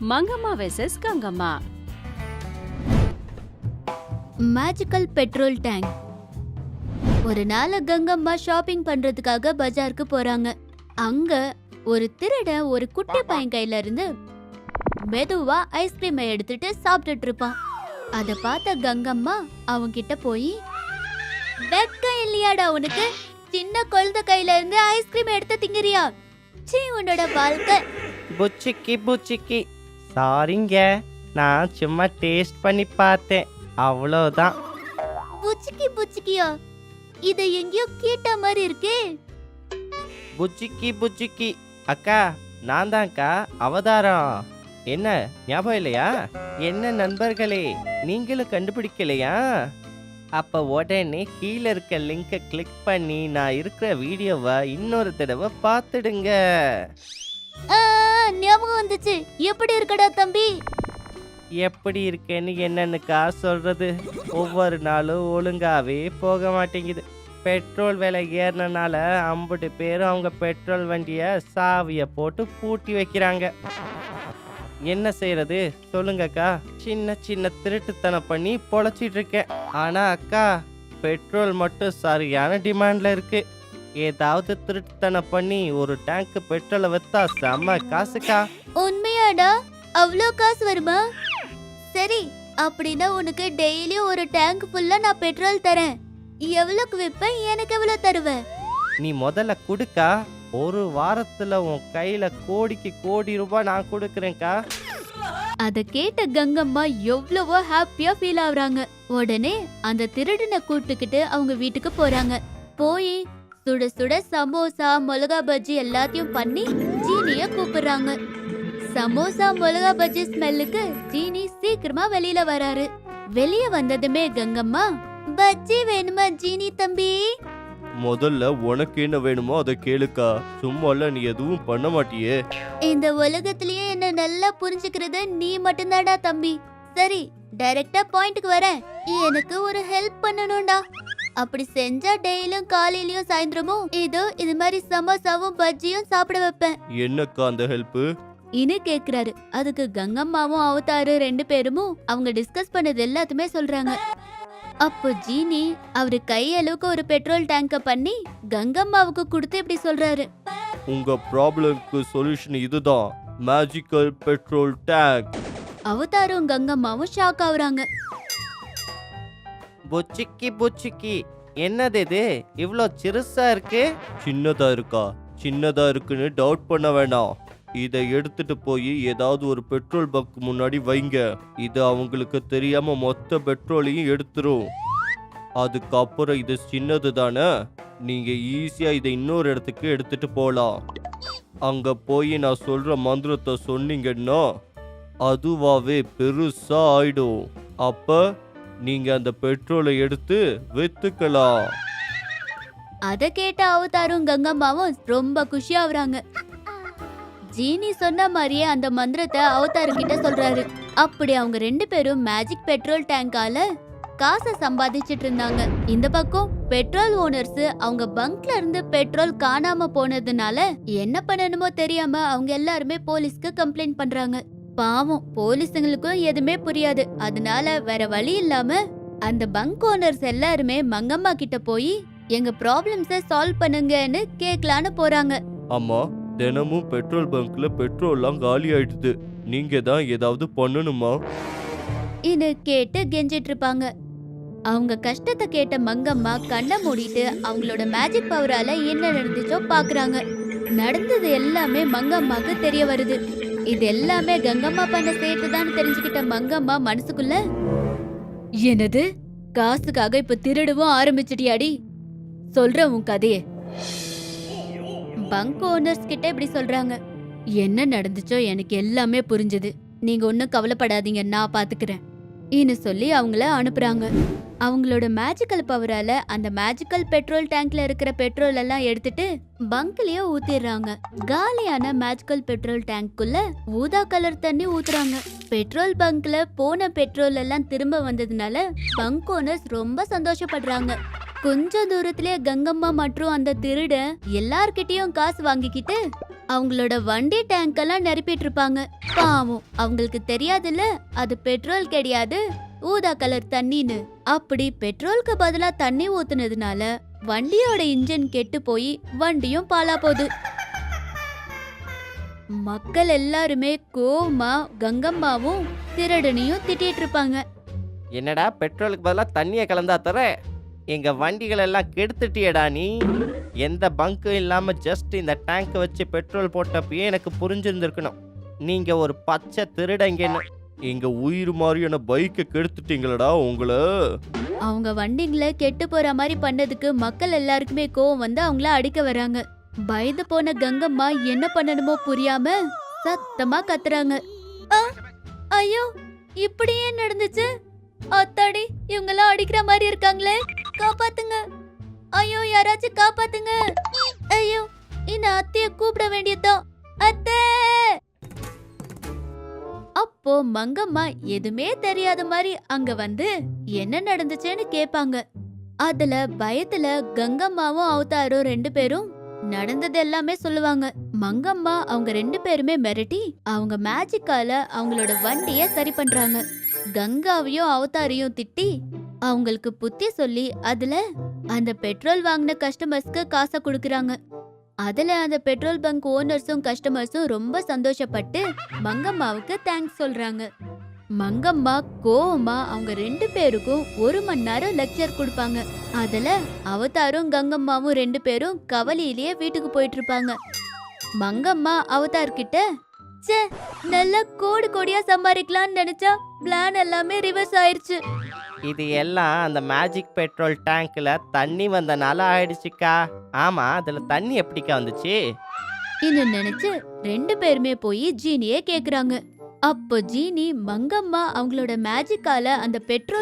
Mangamma versus Gangamma. Magical petrol tank ஒரு நாள் Gangamma shopping பண்றதுக்காக பஜாருக்கு போறாங்க. அங்க ஒரு திருடன் ஒரு குட்டி பையன் கையில இருந்து மெதுவா ஐஸ்கிரீமை எடுத்துட்டு சாப்பிட்டுட்டு இருப்பான். அத பார்த்த கங்கம்மா அவன் கிட்ட போய் வெக்கம் இல்லையாடா உனக்கு? சின்ன குழந்தை கையில இருந்து ஐஸ்கிரீம் எடுத்து திங்கிறியா? சீ உன்னோட வாழ்க்கை. புச்சிக்கி புச்சிக்கி. சாரிங்க நான் சும்மா டேஸ்ட் பண்ணி பார்த்தேன். அவ்வளோதான் புச்சிக்கி புச்சிக்கியா? இத எங்கேயோ கேட்ட மாதிரி இருக்கே. புச்சிக்கி புச்சிக்கி. அக்கா நான் தான்க்கா அவதாரம். என்ன ஞாபகம் இல்லையா? என்ன நண்பர்களே நீங்களும் கண்டுபிடிக்கலையா? அப்ப உடனே கீழே இருக்க லிங்கை கிளிக் பண்ணி நான் இருக்கிற வீடியோவை இன்னொரு தடவை பார்த்துடுங்க. ஆ, ஞாபகம் வந்துச்சு. எப்படி இருக்கடா தம்பி? எப்படி இருக்கேன்னு என்னன்னுக்கா சொல்றது. ஒவ்வொரு நாளும் ஒழுங்காவே போக மாட்டேங்குது. பெட்ரோல் விலை ஏறினனால ஐம்பது பேரும் அவங்க பெட்ரோல் வண்டியை சாவியை போட்டு பூட்டி வைக்கிறாங்க. என்ன செய்யறது சொல்லுங்கக்கா சின்ன சின்ன திருட்டுத்தனம் பண்ணி பொழைச்சிட்டு இருக்கேன். ஆனா அக்கா பெட்ரோல் மட்டும் சரியான டிமாண்ட்ல இருக்கு. ஏதாவது திருட்டுத்தனம் பண்ணி ஒரு டேங்க் பெட்ரோலை வித்தா செம்ம காசுக்கா. உண்மையாடா? அவ்வளோ காசு வருமா? சரி அப்படின்னா உனக்கு டெய்லியும் ஒரு டேங்க் ஃபுல்லா நான் பெட்ரோல் தரேன். எவ்வளவுக்கு விற்பேன் எனக்கு எவ்வளவு தருவ நீ முதல்ல கொடுக்கா. ஒரு வாரத்துல உன் கையில கோடிக்கு கோடி ரூபாய் நான் கொடுக்குறேன்க்கா. அத கேட்ட கங்கம்மா எவ்வளவோ ஹாப்பியா ஃபீல் ஆகுறாங்க. உடனே அந்த திருடனை கூட்டுக்கிட்டு அவங்க வீட்டுக்கு போறாங்க. போய் சுட சுட சமோசா மிளகா பஜ்ஜி எல்லாத்தையும் பண்ணி ஜீனிய கூப்பிடுறாங்க. சமோசா மிளகா பஜ்ஜி ஸ்மெல்லுக்கு ஜீனி சீக்கிரமா வெளியில வராரு. வெளிய வந்ததுமே கங்கம்மா பஜ்ஜி வேணுமா ஜீனி தம்பி? முதல்ல உனக்கு என்ன வேணுமோ அதை கேளுக்கா. சும்மால நீ எதுவும் பண்ண மாட்டியே. இந்த உலகத்திலேயே என்ன நல்லா புரிஞ்சுக்கிறது நீ மட்டும்தான்டா தம்பி. சரி டைரக்டா பாயிண்ட்க்கு வரேன். எனக்கு ஒரு ஹெல்ப் பண்ணணும்டா. அப்படி செஞ்சா டெய்லியும் காலையிலயும் சாயந்தரமும் இதோ இது மாதிரி சமோசாவும் பஜ்ஜியும் சாப்பிட வைப்பேன். என்னக்கா அந்த ஹெல்ப் இனு கேக்குறாரு. அதுக்கு கங்கம்மாவும் அவதாரு ரெண்டு பேரும் அவங்க டிஸ்கஸ் பண்ணது எல்லாத்துமே சொல்றாங்க. அப்போ ஜீனி அவரு கையளவுக்கு ஒரு பெட்ரோல் டேங்க பண்ணி கங்கம்மாவுக்கு கொடுத்து இப்படி சொல்றாரு. உங்க ப்ராப்ளம்க்கு சொல்யூஷன் இதுதான். மேஜிக்கல் பெட்ரோல் டேங்க் அவதாரும் கங்கம்மாவும் ஷாக் ஆகுறாங்க. புச்சிக்கி புச்சிக்கி. என்னது இது? இவ்வளோ சிறுசா இருக்கு? சின்னதா இருக்கா? சின்னதா இருக்குன்னு டவுட் பண்ண வேணாம். இதை எடுத்துட்டு போய் ஏதாவது ஒரு பெட்ரோல் பங்க் முன்னாடி வைங்க. இது அவங்களுக்கு தெரியாம மொத்த பெட்ரோலையும் எடுத்துரும். அதுக்கப்புறம் இது சின்னது தானே? நீங்க ஈஸியா இதை இன்னொரு இடத்துக்கு எடுத்துட்டு போகலாம் அங்க போய் நான் சொல்ற மந்திரத்தை சொன்னீங்கன்னா அதுவாவே பெருசா ஆயிடும். அப்ப நீங்க அந்த பெட்ரோலை எடுத்து வித்துக்கலாம். அத கேட்ட அவதாரும் கங்கம்மாவும் ரொம்ப குஷி ஆகுறாங்க ஜீனி சொன்ன மாதிரியே அந்த மந்திரத்தை அவதாரு கிட்ட சொல்றாரு. அப்படி அவங்க ரெண்டு பேரும் மேஜிக் பெட்ரோல் டேங்கால காசை சம்பாதிச்சிட்டு இருந்தாங்க. இந்த பக்கம் பெட்ரோல் ஓனர்ஸ் அவங்க பங்க்ல இருந்து பெட்ரோல் காணாம போனதுனால என்ன பண்ணணுமோ தெரியாம அவங்க எல்லாருமே போலீஸ்க்கு கம்ப்ளைண்ட் பண்றாங்க. பாவம் போலீஸுங்களுக்கும் எதுவுமே புரியாது. அதனால வேற வழி இல்லாம அந்த பங்க் ஓனர்ஸ் எல்லாருமே மங்கம்மா கிட்ட போய் எங்க ப்ராப்ளம்ஸ சால்வ் பண்ணுங்கன்னு கேக்கலான்னு போறாங்க. ஆமா தினமும் பெட்ரோல் பங்க்ல பெட்ரோல்லாம் காலி ஆயிடுது. நீங்க தான் ஏதாவது பண்ணணுமா? இது கேட்டு கெஞ்சிட்டு இருப்பாங்க. அவங்க கஷ்டத்தை கேட்ட மங்கம்மா கண்ணை மூடிட்டு அவங்களோட மேஜிக் பவரால என்ன நடந்துச்சோ பாக்குறாங்க. நடந்தது எல்லாமே மங்கம்மாக்கு தெரிய வருது. இது எல்லாமே கங்கம்மா பண்ண சேர்த்துதான் தெரிஞ்சுக்கிட்ட மங்கம்மா மனசுக்குள்ள என்னது? காசுக்காக இப்ப திருடவும் ஆரம்பிச்சிட்டியாடி? சொல்ற உன் கதைய. பங்க் ஓனர்ஸ் கிட்ட இப்படி சொல்றாங்க. என்ன நடந்துச்சோ எனக்கு எல்லாமே புரிஞ்சது. நீங்க ஒன்னும் கவலைப்படாதீங்க நான் பாத்துக்கிறேன். ன்னு சொல்லி அவங்கள அனுப்புறாங்க. அவங்களோட மேஜிக்கல் பவரால அந்த மேஜிக்கல் பெட்ரோல் டேங்க்ல இருக்கிற பெட்ரோல் எல்லாம் எடுத்துட்டு பங்க்லயே ஊத்திடுறாங்க. காலியான மேஜிக்கல் பெட்ரோல் டேங்க்குள்ள ஊதா கலர் தண்ணி ஊத்துறாங்க. பெட்ரோல் பங்க்ல போன பெட்ரோல் எல்லாம் திரும்ப வந்ததுனால பங்க் ஓனர்ஸ் ரொம்ப சந்தோஷப்படுறாங்க. கொஞ்ச தூரத்திலே கங்கம்மா மற்றும் அந்த திருடன் எல்லார்கிட்டயும் காசு வாங்கிக்கிட்டு அவங்களோட வண்டி டேங்க் எல்லாம் நிரப்பிட்டு இருப்பாங்க. பாவம் அவங்களுக்கு தெரியாதுல்ல? அது பெட்ரோல் கிடையாது. ஊதா கலர் தண்ணின்னு. அப்படி பெட்ரோலுக்கு பதிலா தண்ணி ஊத்துனதுனால வண்டியோட இன்ஜின் கெட்டு போய் வண்டியும் பாலா போகுது. மக்கள் எல்லாருமே கோவமா கங்கம்மாவும் திருடனையும் திட்டிட்டு இருப்பாங்க. என்னடா பெட்ரோலுக்கு பதிலாக தண்ணியை கலந்தா தர எங்க வண்டிகள் எல்லாம் கெடுத்துட்டியடா நீ? எந்த பங்கும் இல்லாம ஜஸ்ட் இந்த டேங்கை வச்சு பெட்ரோல் போட்டப்பயே எனக்கு புரிஞ்சிருந்திருக்கணும். நீங்க ஒரு பச்சை திருடங்கன்னு. எங்க உயிர் மாதிரியான பைக்கை கெடுத்துட்டீங்களடா உங்களை. அவங்க வண்டிங்களை கெட்டு போற மாதிரி பண்ணதுக்கு மக்கள் எல்லாருக்குமே கோவம் வந்து அவங்கள அடிக்க வராங்க பயந்து போன கங்கம்மா என்ன பண்ணணுமோ புரியாம சத்தமா கத்துறாங்க. "ஆ, ஐயோ இப்படியே நடந்துச்சு? அத்தாடி இவங்கெல்லாம் அடிக்கிற மாதிரி இருக்காங்களே? காப்பாத்துங்க. ஐயோ யாராச்சும் காப்பாத்துங்க. ஐயோ இந்த அத்தைய கூப்பிட வேண்டியதுதான். அத்தை! அப்போ மங்கம்மா எதுவுமே தெரியாத மாதிரி அங்க வந்து என்ன நடந்துச்சுன்னு கேப்பாங்க. அதுல பயத்துல கங்கம்மாவும் அவதாரும் ரெண்டு பேரும் நடந்தது எல்லாமே சொல்லுவாங்க. மங்கம்மா அவங்க ரெண்டு பேருமே மிரட்டி அவங்க மேஜிக்கால அவங்களோட வண்டிய சரி பண்றாங்க. கங்காவையும் அவதாரையும் திட்டி அவங்களுக்கு புத்தி சொல்லி அதுல அந்த பெட்ரோல் வாங்கின கஸ்டமர்ஸ்க்கு காசை கொடுக்கறாங்க. அதுல அந்த பெட்ரோல் பங்க் ஓனர்ஸும் கஸ்டமர்ஸும் ரொம்ப சந்தோஷப்பட்டு மங்கம்மாவுக்கு தேங்க்ஸ் சொல்றாங்க. மங்கம்மா கோவமா அவங்க ரெண்டு பேருக்கும் ஒரு மணி நேரம் லெக்சர் கொடுப்பாங்க. அதுல அவதாரும் கங்கம்மாவும் ரெண்டு பேரும் கவலையிலேயே வீட்டுக்கு போயிட்டு இருப்பாங்க மங்கம்மா அவதார் கிட்ட ச்சே நல்லா கோடி கோடியா சம்பாதிக்கலாம்னு நினைச்சா பிளான் எல்லாமே ரிவர்ஸ் ஆயிருச்சு. இது எல்லாம் அந்த மேஜிக் பெட்ரோல் டேங்க்ல தண்ணி வந்தனால ஆயிடுச்சுக்கா. ஆமா அதுல தண்ணி எப்படிக்கா வந்துச்சு? இன்னும் நினைச்சு ரெண்டு பேருமே போய் ஜீனியே கேக்குறாங்க. அப்போ ஜீனி மங்கம்மா அவங்களோட மேஜிக்கால அந்த பெட்ரோல்